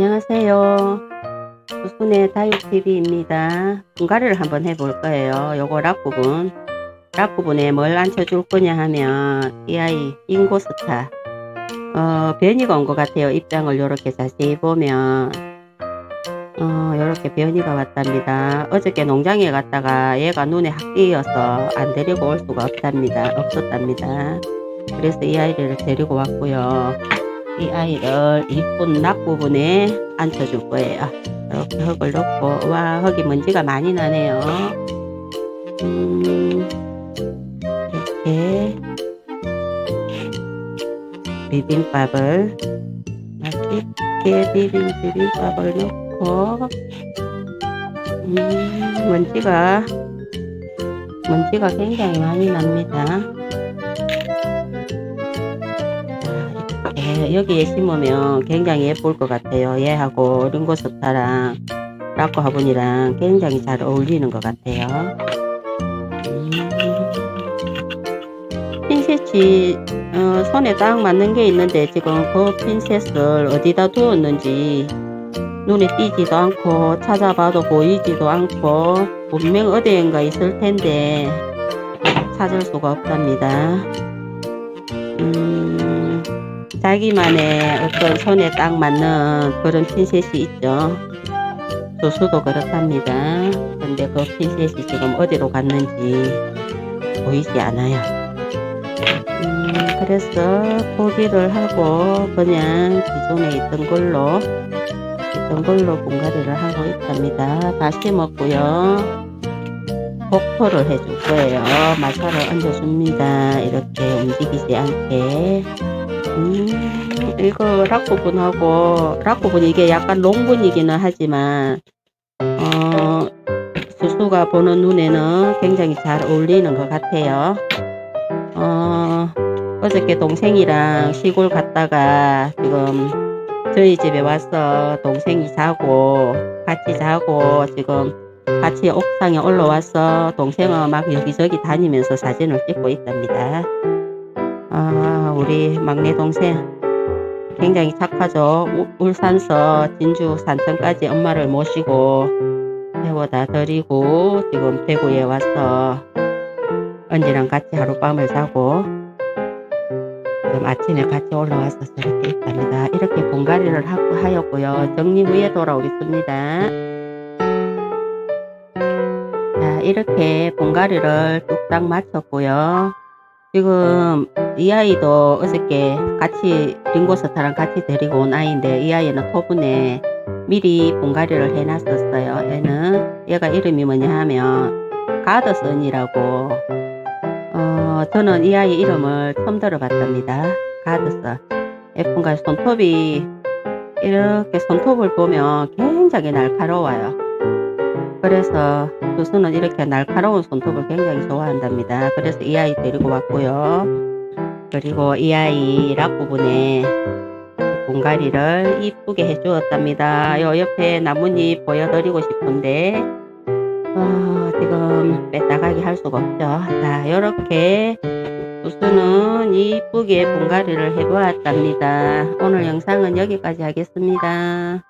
안녕하세요. 수순의 다육TV입니다. 분갈이를 한번 해볼 거예요. 요거 락 부분. 락 부분에 뭘 앉혀줄 거냐 하면 이 아이 인고스타. 어, 변이가 온 것 같아요. 입장을 이렇게 자세히 보면. 어, 이렇게 변이가 왔답니다. 어저께 농장에 갔다가 얘가 눈에 확 띄어서 안 데리고 올 수가 없답니다. 없었답니다. 그래서 이 아이를 데리고 왔고요. 이 아이를 이쁜 낙 부분에 앉혀줄 거예요. 이렇게 흙을 넣고, 와, 흙이 먼지가 많이 나네요. 음, 이렇게 비빔밥을 맛있게 비빔 비빔밥을 넣고, 음, 먼지가 먼지가 굉장히 많이 납니다. 예, 여기에 심으면 굉장히 예쁠 것 같아요. 얘하고 링고스타랑 라코 화분이랑 굉장히 잘 어울리는 것 같아요. 음, 핀셋이 어, 손에 딱 맞는 게 있는데 지금 그 핀셋을 어디다 두었는지 눈에 띄지도 않고 찾아봐도 보이지도 않고 분명 어디엔가 있을 텐데 찾을 수가 없답니다. 음, 자기만의 어떤 손에 딱 맞는 그런 핀셋이 있죠. 조수도 그렇답니다. 근데 그 핀셋이 지금 어디로 갔는지 보이지 않아요. 음, 그래서 포기를 하고 그냥 기존에 있던 걸로 있던 걸로 분갈이를 하고 있답니다. 다시 먹고요. 복토를 해줄 거예요. 마사를 얹어줍니다. 이렇게 움직이지 않게. 음, 이거 락 부분하고, 락 부분 이게 약간 롱분이기는 하지만, 어, 수수가 보는 눈에는 굉장히 잘 어울리는 것 같아요. 어, 어저께 동생이랑 시골 갔다가 지금 저희 집에 와서 동생이 자고, 같이 자고, 지금 같이 옥상에 올라와서 동생은 막 여기저기 다니면서 사진을 찍고 있답니다. 아, 우리 막내 동생 굉장히 착하죠. 우- 울산서 진주 산천까지 엄마를 모시고 태워다 드리고 지금 대구에 와서 언니랑 같이 하룻밤을 자고 지금 아침에 같이 올라와서 저렇게 있답니다. 이렇게 분갈이를 하였고요. 정리 후에 돌아오겠습니다. 자, 이렇게 분갈이를 뚝딱 마쳤고요. 지금 이 아이도 어저께 같이 링고스타랑 같이 데리고 온 아이인데 이 아이는 토분에 미리 분갈이를 해놨었어요. 얘는 얘가 이름이 뭐냐 하면 가드선이라고 어 저는 이 아이 이름을 처음 들어봤답니다. 가드선 예쁜가 손톱이 이렇게 손톱을 보면 굉장히 날카로워요. 그래서 수수는 이렇게 날카로운 손톱을 굉장히 좋아한답니다. 그래서 이 아이 데리고 왔고요. 그리고 이 아이 락 부분에 분갈이를 이쁘게 해주었답니다. 요 옆에 나뭇잎 보여드리고 싶은데 어, 지금 뺐다가기 할 수가 없죠. 자, 이렇게 수수는 이쁘게 분갈이를 해보았답니다. 오늘 영상은 여기까지 하겠습니다.